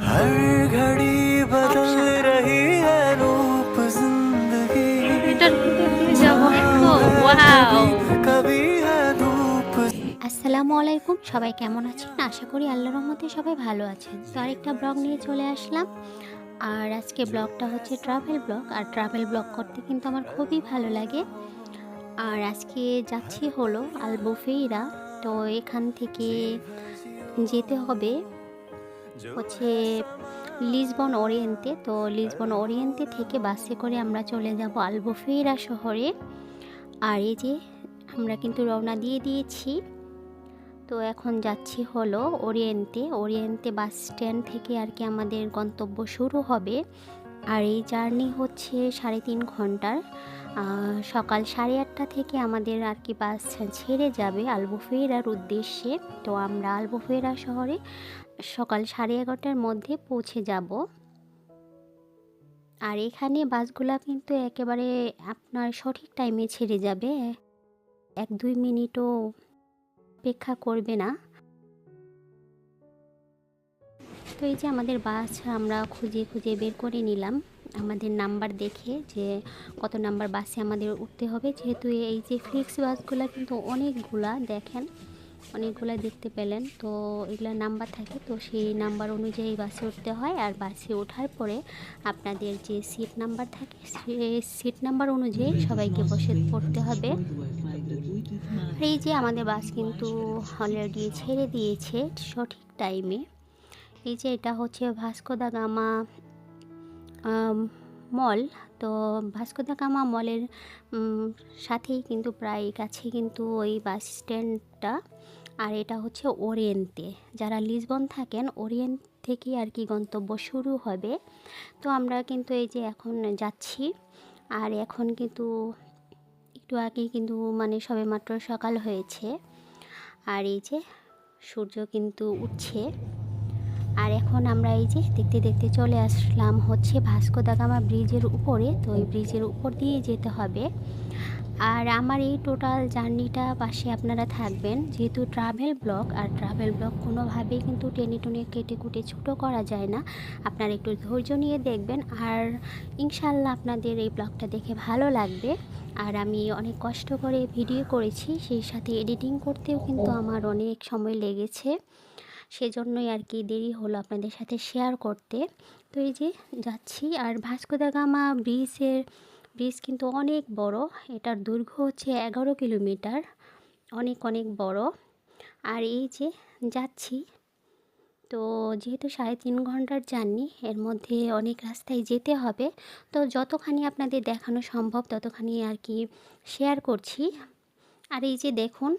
हर घड़ी बदल रही है रूप जिंदगी এটার ভিতর দিয়ে যাবো ওয়াও कभी है धूप আসসালামু আলাইকুম সবাই কেমন আছেন আশা করি আল্লাহর রহমতে সবাই ভালো আছেন তো আরেকটা ব্লগ নিয়ে চলে আসলাম আর আজকে ব্লগটা হচ্ছে ট্রাভেল ব্লগ আর ট্রাভেল ব্লগ করতে কিন্তু আমার খুবই ভালো লাগে আর আজকে যাচ্ছি হলো আলবুফেইরা তো এখান থেকে যেতে হবে হচ্ছে লিসবন ওরিয়েন্টে তো লিসবন ওরিয়েন্টে থেকে বাসে করে আমরা চলে যাব আলবুফেইরা শহরে। আর এই যে আমরা কিন্তু রওনা দিয়ে দিয়েছি। তো এখন যাচ্ছি হলো ওরিয়েন্টে ওরিয়েন্টে বাস স্ট্যান্ড থেকে আর কি আমাদের গন্তব্য শুরু হবে। আর এই জার্নি হচ্ছে সাড়ে তিন ঘণ্টার। সকাল সাড়ে আটটা থেকে আমাদের আর কি বাস ছেড়ে যাবে আলবুফেরার উদ্দেশ্যে। তো আমরা আলবুফেরা শহরে সকাল সাড়ে এগারোটার মধ্যে পৌঁছে যাব। আর এখানে বাসগুলা কিন্তু একেবারে আপনার সঠিক টাইমে ছেড়ে যাবে। এক, দুই মিনিটও অপেক্ষা করবে না। তো এই যে আমাদের বাস, আমরা খুঁজে খুঁজে বের করে নিলাম। আমাদের নাম্বার দেখে যে কত নাম্বার বাসে আমাদের উঠতে হবে। যেহেতু এই যে ফ্লিক্স বাসগুলো কিন্তু অনেকগুলা, দেখেন। অনেকগুলা দেখতে পেলেন। তো এগুলা নাম্বার থাকে, তো সেই নাম্বার অনুযায়ী বাসে উঠতে হয়। আর বাসে ওঠার পরে আপনাদের যে সিট নাম্বার থাকে সেই সিট নাম্বার অনুযায়ী সবাইকে বসে পড়তে হবে। আর এই যে আমাদের বাস কিন্তু অলরেডি ছেড়ে দিয়েছে সঠিক টাইমে এই যে এটা হচ্ছে ভাস্কো দা গামা মল তো ভাস্কো দা গামা মলের সাথেই কিন্তু প্রায় কাছে কিন্তু ওই বাস স্ট্যান্ডটা আর এটা হচ্ছে ওরিয়েন্টে যারা লিসবন থাকেন, ওরিয়েন্ট থেকে আর কি গন্তব্য শুরু হবে। তো আমরা কিন্তু এই যে এখন যাচ্ছি, আর এখন কিন্তু একটু আগে কিন্তু মানে সবে মাত্র সকাল হয়েছে। আর এই যে সূর্য কিন্তু উঠছে। আর এখন আমরা এই যে দেখতে দেখতে চলে আসলাম হচ্ছে ভাস্কো দা গামা ব্রিজের উপরে। তো ওই ব্রিজের উপর দিয়ে যেতে হবে। আর আমার এই টোটাল জার্নিটা পাশে আপনারা থাকবেন। যেহেতু ট্রাভেল ব্লগ আর ট্রাভেল ব্লগ কোনোভাবেই কিন্তু টেনে টুনে কেটে কুটে ছোটো করা যায় না। আপনারা একটু ধৈর্য নিয়ে দেখবেন। আর ইনশাল্লাহ আপনাদের এই ব্লগটা দেখে ভালো লাগবে। আর আমি অনেক কষ্ট করে ভিডিও করেছি, সেই সাথে এডিটিং করতেও কিন্তু আমার অনেক সময় লেগেছে। সেজন্যই আর কি দেরি হলো আপনাদের সাথে শেয়ার করতে। তো এই যে যাচ্ছি, আর ভাস্কো দা গামা ব্রিজের, ব্রিজ কিন্তু অনেক বড়। এটার দৈর্ঘ্য হচ্ছে এগারো কিলোমিটার, অনেক অনেক বড়। আর এই যে যাচ্ছি, তো যেহেতু সাড়ে তিন ঘণ্টার জার্নি, এর মধ্যে অনেক রাস্তায় যেতে হবে। তো যতখানি আপনাদের দেখানো সম্ভব, ততখানি আর কি শেয়ার করছি। আর এই যে দেখুন,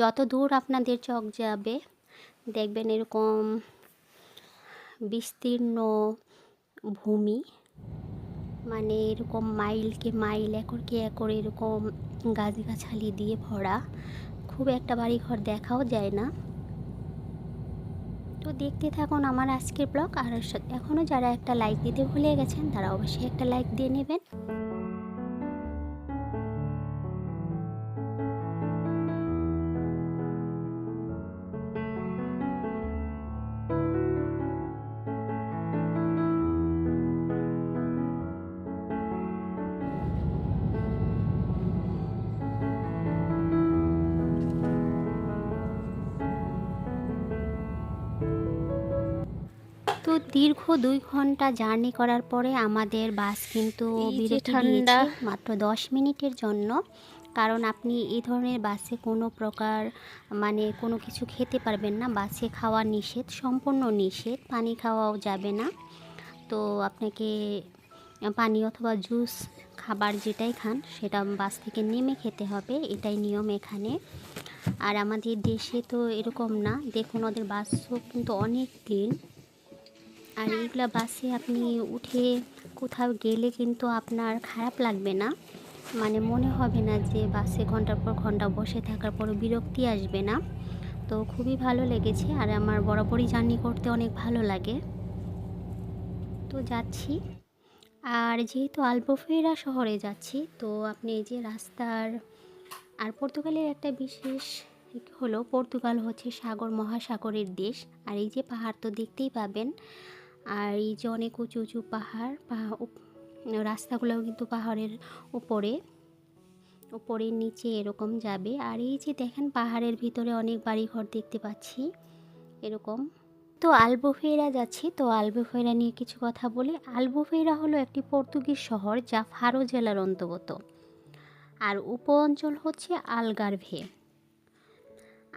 যত দূর আপনাদের চক যাবে দেখবেন এরকম বিস্তীর্ণ ভূমি মানে এরকম মাইলকে মাইল, একরকে একর এরকম গাছগাছালি দিয়ে ভরা। খুব একটা বাড়ি ঘর দেখাও যায় না। তো দেখতে থাকুন আমার আজকের ব্লগ। আর এখনও যারা একটা লাইক দিতে ভুলে গেছেন, তারা অবশ্যই একটা লাইক দিয়ে নেবেন। দীর্ঘ দুই ঘণ্টা জার্নি করার পরে আমাদের বাস কিন্তু বিরতি ঠান্ডা। দিয়েছে মাত্র দশ মিনিটের জন্য। কারণ আপনি এই ধরনের বাসে কোনো প্রকার মানে কোনো কিছু খেতে পারবেন না। বাসে খাওয়া নিষেধ সম্পূর্ণ নিষেধ। পানি খাওয়াও যাবে না। তো আপনাকে পানি অথবা জুস খাবার যেটাই খান সেটা বাস থেকে নেমে খেতে হবে। এটাই নিয়ম এখানে। আর আমাদের দেশে তো এরকম না। দেখুন ওদের বাসও কিন্তু অনেক ক্লিন আর এইগুলা বাসে আপনি উঠে কোথাও গেলে কিন্তু আপনার খারাপ লাগবে না। মানে মনে হবে না যে বাসে ঘণ্টার পর ঘণ্টা বসে থাকার পরও বিরক্তি আসবে না। তো খুবই ভালো লেগেছে আর আমার বরাবরই জার্নি করতে অনেক ভালো লাগে। তো যাচ্ছি। আর যেহেতু আলবোফেরা শহরে যাচ্ছি, তো আপনি এই যে রাস্তার আর পর্তুগালের একটা বিশেষ হলো, পর্তুগাল হচ্ছে সাগর, মহাসাগরের দেশ। আর এই যে পাহাড় তো দেখতেই পাবেন। আর এই যে অনেক উঁচু উঁচু পাহাড় পাহা- উপ- রাস্তাগুলোও কিন্তু পাহাড়ের উপরে উপরে নিচে এরকম যাবে। আর এই যে দেখেন পাহাড়ের ভিতরে অনেক বাড়িঘর দেখতে পাচ্ছি, এরকম। তো আলবোফেরা যাচ্ছি, তো আলবোফেরা নিয়ে কিছু কথা বলি। আলবোফেরা হলো একটি পর্তুগিজ শহর যা ফারো জেলার অন্তর্গত। আর উপ অঞ্চল হচ্ছে আলগারভে।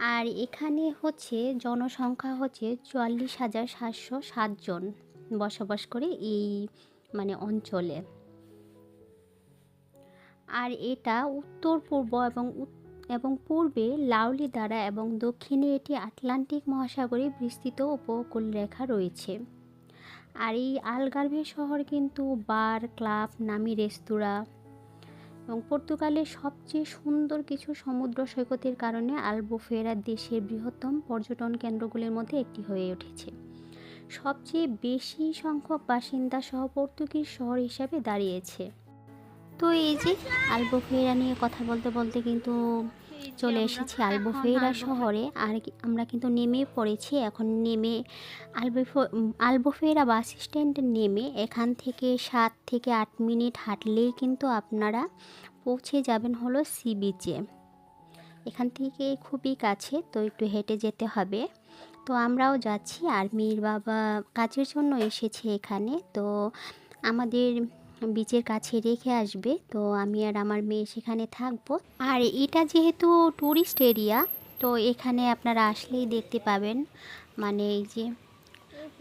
আর এখানে হচ্ছে জনসংখ্যা হচ্ছে চুয়াল্লিশ হাজার সাতশো সাতজন বসবাস করে এই মানে অঞ্চলে। আর এটা উত্তর, পূর্ব এবং এবং পূর্বে লাউলি দ্বারা এবং দক্ষিণে এটি আটলান্টিক মহাসাগরে বিস্তৃত উপকূলরেখা রয়েছে। আর এই আলগারভে শহর কিন্তু বার, ক্লাব, নামি রেস্তোরাঁ এবং পর্তুগালের সবচেয়ে সুন্দর কিছু সমুদ্র সৈকতের কারণে আলবোফেরা দেশের বৃহত্তম পর্যটন কেন্দ্রগুলির মধ্যে একটি হয়ে উঠেছে। সবচেয়ে বেশি সংখ্যক বাসিন্দা সহ পর্তুগিজ শহর হিসাবে দাঁড়িয়েছে। তো এই যে আলবোফেরা নিয়ে কথা বলতে বলতে কিন্তু চলে এসেছি আলবোফেরা শহরে। আর আমরা কিন্তু নেমে পড়েছি এখন নেমে আলবোফে আলবোফেরা বাস স্ট্যান্ডে নেমে এখান থেকে সাত থেকে আট মিনিট হাঁটলেই কিন্তু আপনারা পৌঁছে যাবেন হলো সি বিচে। এখান থেকে খুবই কাছে তো একটু হেঁটে যেতে হবে। তো আমরাও যাচ্ছি আর মেয়ের বাবা কাজের জন্য এসেছে এখানে। তো আমাদের বিচের কাছে রেখে আসবে। তো আমি আর আমার মেয়ে সেখানে থাকব। আর এটা যেহেতু ট্যুরিস্ট এরিয়া তো এখানে আপনারা আসলেই দেখতে পাবেন। মানে এই যে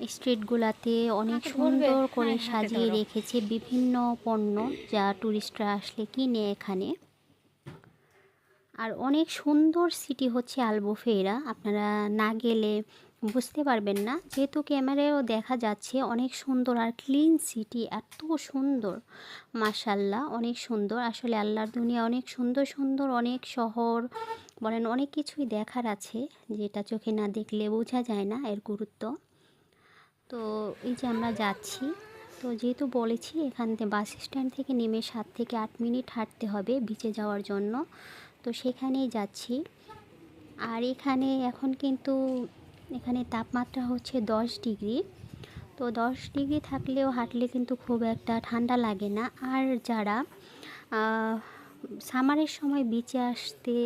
স্ট্রিটগুলোতে অনেক সুন্দর করে সাজিয়ে রেখেছে বিভিন্ন পণ্য যা ট্যুরিস্টরা আসলে কিনে এখানে। আর অনেক সুন্দর সিটি হচ্ছে আলবোফেরা। আপনারা না গেলে বুঝতে পারবেন না। যেহেতু ক্যামেরায়ও দেখা যাচ্ছে অনেক সুন্দর আর ক্লিন সিটি এত সুন্দর। মাসাল্লাহ অনেক সুন্দর। আসলে আল্লাহর দুনিয়া অনেক সুন্দর সুন্দর অনেক শহর, বলেন অনেক কিছুই দেখার আছে, যেটা চোখে না দেখলে বোঝা যায় না এর গুরুত্ব। তো এই যে আমরা যাচ্ছি, তো যেহেতু বলেছি এখান থেকে বাস স্ট্যান্ড থেকে নেমে সাত থেকে আট মিনিট হাঁটতে হবে বিচে যাওয়ার জন্য। তো সেখানেই যাচ্ছি। আর এখানে এখন কিন্তু এখানে তাপমাত্রা হচ্ছে দশ ডিগ্রি। তো দশ ডিগ্রি থাকলেও হাঁটলে কিন্তু খুব একটা ঠান্ডা লাগে না। আর যারা সামারের সময় বিচে আসতে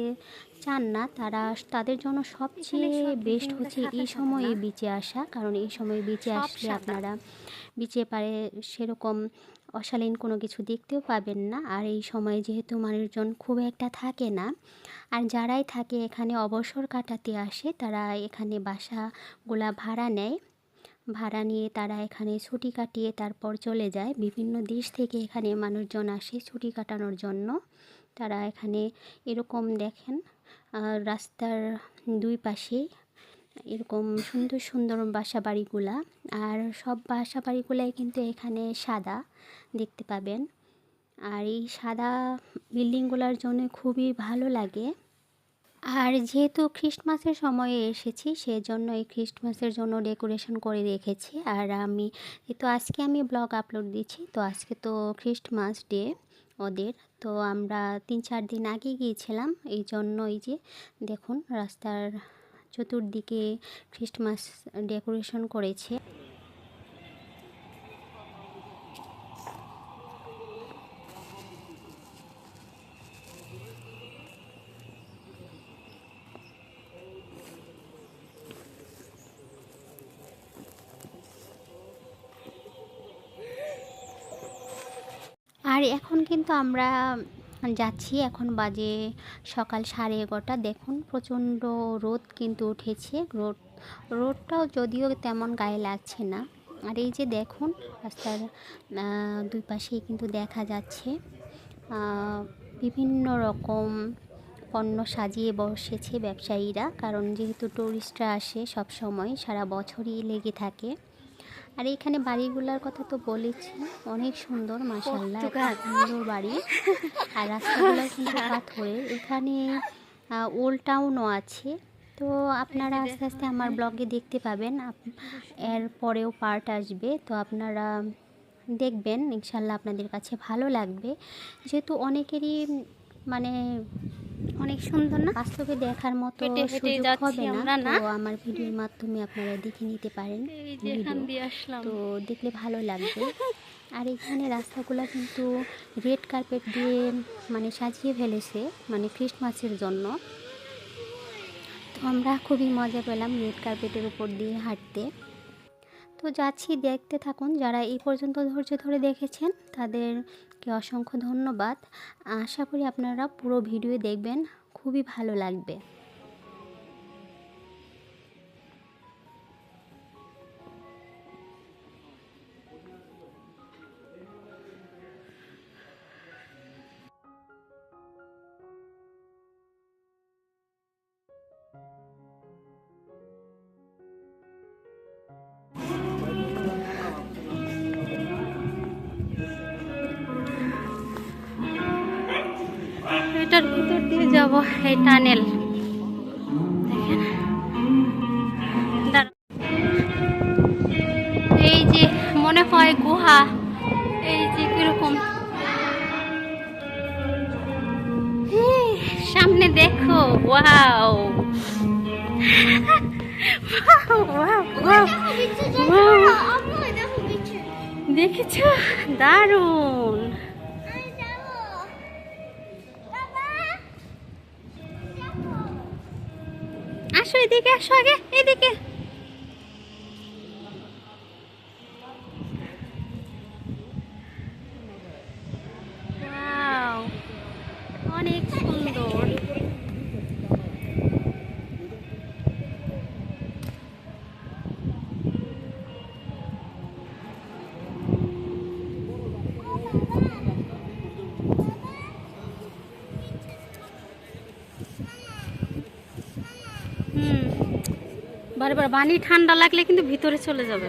চান না তারা তাদের জন্য সবচেয়ে বেস্ট হচ্ছে এই সময়ে বিচে আসা। কারণ এই সময় বিচে আসলে আপনারা বিচে পারে সেরকম অশালীন কোনো কিছু দেখতেও পাবেন না। আর এই সময় যেহেতু মানুষজন খুব একটা থাকে না, আর যারাই থাকে এখানে অবসর কাটাতে আসে, তারা এখানে বাসাগুলা ভাড়া নেয়। ভাড়া নিয়ে তারা এখানে ছুটি কাটিয়ে তারপর চলে যায়। বিভিন্ন দেশ থেকে এখানে মানুষজন আসে ছুটি কাটানোর জন্য। তারা এখানে এরকম দেখেন রাস্তার দুই পাশে এরকম সুন্দর সুন্দর বাসা বাড়িগুলা। আর সব বাসা বাড়িগুলাই কিন্তু এখানে সাদা দেখতে পাবেন। আর এই সাদা বিল্ডিংগুলোর জন্য খুবই ভালো লাগে। আর যেহেতু খ্রিস্টমাসের সময়ে এসেছি, সেজন্য এই খ্রিস্টমাসের জন্য ডেকোরেশন করে রেখেছি। আর আমি যেহেতু আজকে আমি ব্লগ আপলোড দিচ্ছি, তো আজকে তো খ্রিস্টমাস ডে ওদের। তো আমরা তিন চার দিন আগে গিয়েছিলাম, এই জন্য এই যে দেখুন রাস্তার চতুর্দিকে খ্রিস্টমাস ডেকোরেশন করেছে। আর এখন কিন্তু আমরা যাচ্ছি, এখন বাজে সকাল সাড়ে এগারোটা। দেখুন, প্রচণ্ড রোদ কিন্তু উঠেছে। রোদ, রোদটাও যদিও তেমন গায়ে লাগছে না। আর এই যে দেখুন, রাস্তার দুই পাশেই কিন্তু দেখা যাচ্ছে বিভিন্ন রকম পণ্য সাজিয়ে বসেছে ব্যবসায়ীরা। কারণ যেহেতু টুরিস্টরা আসে সব সময় সারা বছরই লেগে থাকে। আর এখানে বাড়িগুলোর কথা তো বলেছি। অনেক সুন্দর মাসাল্লাহ সুন্দর বাড়ি। আর রাস্তাগুলো কিন্তু পাথরের এখানে ওল্ড টাউনও আছে। তো আপনারা আস্তে আস্তে আমার ব্লগে দেখতে পাবেন। এর পরেও পার্ট আসবে। তো আপনারা দেখবেন ইনশাল্লাহ আপনাদের কাছে ভালো লাগবে। যেহেতু অনেকেরই মানে অনেক সুন্দর না? বাস্তবে দেখার মতো সুযোগ হবে না? তো আমার ভিডিওর মাধ্যমে আপনারা দেখে নিতে পারেন এই যে এখান দিয়ে আসলাম। তো দেখলে ভালো লাগবে। আর এখানে রাস্তাগুলো কিন্তু রেড কার্পেট দিয়ে মানে সাজিয়ে ফেলেছে মানে ক্রিসমাসের জন্য। তো আমরা খুবই মজা পেলাম রেড কার্পেটের উপর দিয়ে হাঁটতে। তো যাচ্ছি, দেখতে থাকুন। যারা এই পর্যন্ত ধৈর্য ধরে দেখেছেন, তাদেরকে অসংখ্য ধন্যবাদ। আশা করি আপনারা পুরো ভিডিও দেখবেন। খুবই ভালো লাগবে। যাব এই টানেল। দেখেন। এই যে মনে হয় গুহা এই যে কীরকম। সামনে দেখো ওয়াও। দেখেছ? দারুণ। এদিকে আসো আগে এদিকে। বারবার পানি ঠান্ডা লাগলে কিন্তু ভিতরে চলে যাবে।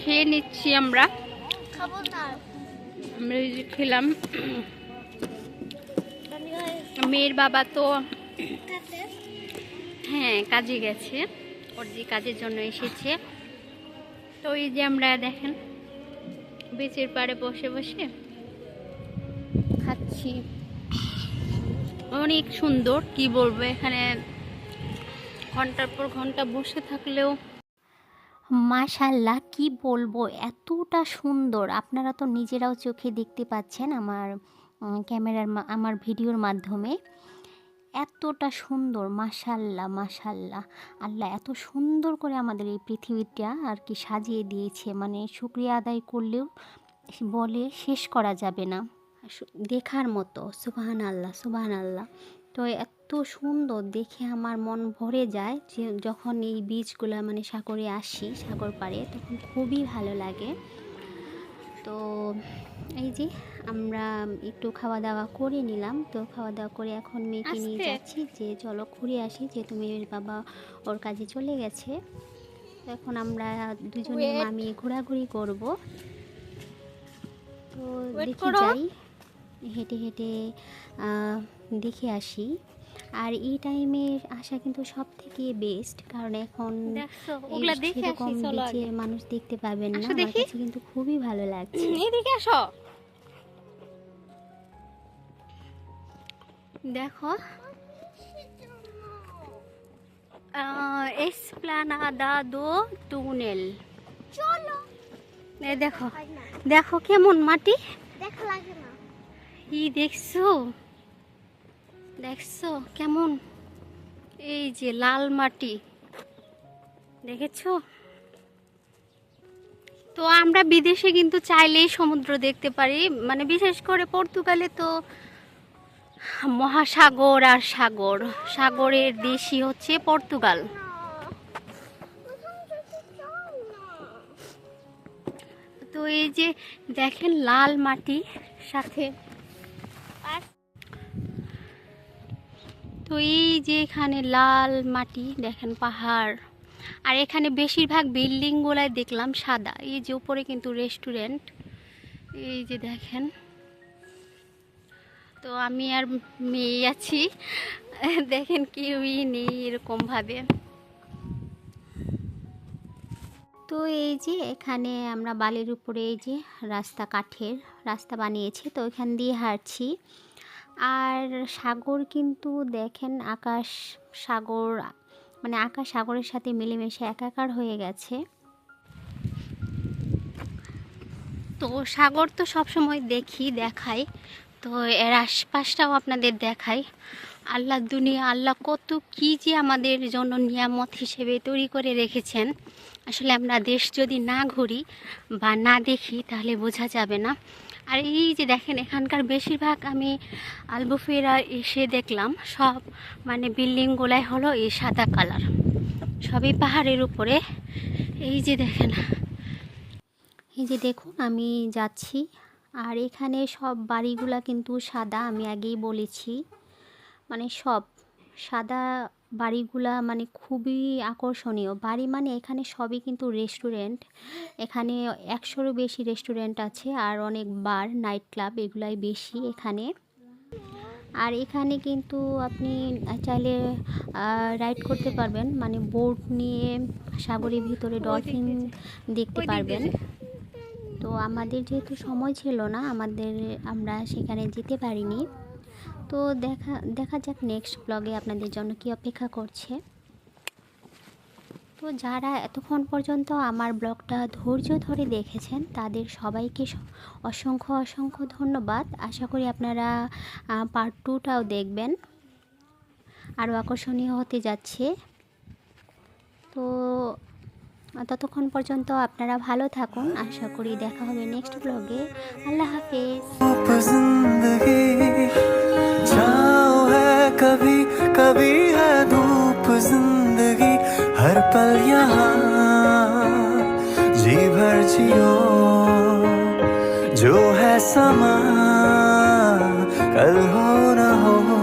খেয়ে নিচ্ছি আমরা। আমরা এই যে খেলাম। মেয়ের বাবা তো হ্যাঁ কাজে গেছে। ওর যে কাজের জন্য এসেছে। তো এই যে আমরা দেখেন, বেচের পাড়ে বসে বসে খাচ্ছি। অনেক সুন্দর, কি বলব, এখানে ঘণ্টার পর ঘণ্টা বসে থাকলেও মাশাল্লাহ কি বলব, এতটা সুন্দর। আপনারা তো নিজেরাও চোখে দেখতে পাচ্ছেন আমার ক্যামেরার আমার ভিডিওর মাধ্যমে। এতটা সুন্দর মাশাল্লাহ মাশাল্লাহ আল্লাহ, এত সুন্দর করে আমাদের এই পৃথিবীটা আর কি সাজিয়ে দিয়েছে। মানে শুক্রিয়া আদায় করলেও বলে শেষ করা যাবে না। দেখার মতো সুবাহান আল্লাহ সুবাহান আল্লাহ তো এত সুন্দর দেখে আমার মন ভরে যায় যে যখন এই বীজগুলো মানে সাগরে আসি সাগর পাড়ে তখন খুবই ভালো লাগে। তো এই যে আমরা একটু খাওয়া দাওয়া করে নিলাম। তো খাওয়া দাওয়া করে এখন মেয়েকে নিয়ে যাচ্ছি যে চলো ঘুরে আসি যেহেতু মেয়ের বাবা ওর কাজে চলে গেছে। এখন আমরা দুজনে. মামি ঘোরাঘুরি করব। তো দেখি যাই। হেঁটে হেঁটে আহ, দেখে আসি। আর এই টাইমে আসা কিন্তু সব থেকে বেস্ট কারণ এখন সেরকম মানুষ দেখতে পাবেন না। আসো আমার কাছে কিন্তু খুবই ভালো লাগছে। এদিকে আসো। দেখো। এসপ্লানাদা দো টুনেল চলো। দেখো দেখো কেমন মাটি। দেখা লাগে না। ই দেখছ? দেখছ? কেমন? এই যে লাল মাটি। দেখেছ? তো আমরা বিদেশে কিন্তু চাইলেই সমুদ্র দেখতে পারি। মানে বিশেষ করে পর্তুগালে তো মহাসাগর আর সাগর। সাগরের দেশই হচ্ছে পর্তুগাল। তো এই যে দেখেন লাল মাটি সাথে তো এই যে এখানে লাল মাটি, দেখেন পাহাড়। আর এখানে বেশিরভাগ বিল্ডিংগুলাই দেখলাম সাদা। এই যে উপরে কিন্তু রেস্টুরেন্ট। এই যে দেখেন। তো আমি আর মেয়ে আছি। দেখেন কেউই নেই এরকমভাবে। তো এই যে এখানে আমরা বালির উপরে এই যে রাস্তা কাঠের রাস্তা বানিয়েছি, তো এখান দিয়ে হাঁটছি। আর সাগর কিন্তু দেখেন আকাশ সাগর মানে আকাশ সাগরের সাথে মিলেমিশে একাকার হয়ে গেছে। তো সাগর তো সবসময় দেখি দেখাই তো এর আশপাশটাও আপনাদের দেখাই আল্লাহ দুনিয়া, আল্লাহ কত কী যে আমাদের জন্য নিয়ামত হিসেবে তৈরি করে রেখেছেন। আসলে আমরা দেশ যদি না ঘুরি বা না দেখি, তাহলে বোঝা যাবে না। আর এই যে দেখেন, এখানকার বেশিরভাগ আমি আলবুফেরা এসে দেখলাম, সব মানে বিল্ডিংগুলাই হলো এই সাদা কালার। সবই পাহাড়ের উপরে। এই যে দেখেন, এই যে দেখুন, আমি যাচ্ছি। আর এখানে সব বাড়িগুলা কিন্তু সাদা, আমি আগেই বলেছি। মানে সব। সাদা বাড়িগুলা মানে খুবই আকর্ষণীয়। বাড়ি মানে এখানে সবই কিন্তু রেস্টুরেন্ট এখানে একশোরও বেশি রেস্টুরেন্ট আছে আর অনেক বার নাইট ক্লাব এগুলাই বেশি এখানে। আর এখানে কিন্তু আপনি চাইলে রাইড করতে পারবেন। মানে বোট নিয়ে সাগরের ভিতরে ডলফিন দেখতে পারবেন। তো আমাদের যেহেতু সময় ছিল না আমাদের আমরা সেখানে যেতে পারিনি। তো দেখা দেখা যাক নেক্সট ব্লগে আপনাদের জন্য কি অপেক্ষা করছে। তো যারা এতক্ষণ পর্যন্ত আমার ব্লগটা ধৈর্য ধরে দেখেছেন, তাদের সবাইকে অসংখ্য অসংখ্য ধন্যবাদ। আশা করি আপনারা পার্ট টুটাও দেখবেন। আরও আকর্ষণীয় হতে যাচ্ছে। তো, ততক্ষণ পর্যন্ত আপনারা ভালো থাকুন। আশা করি দেখা হবে নেক্সট ব্লগে আল্লাহ হাফেজ। कभी कभी है धूप ज़िंदगी, हर पल यहाँ। जी भर जियो, जो है समा, कल हो न हो।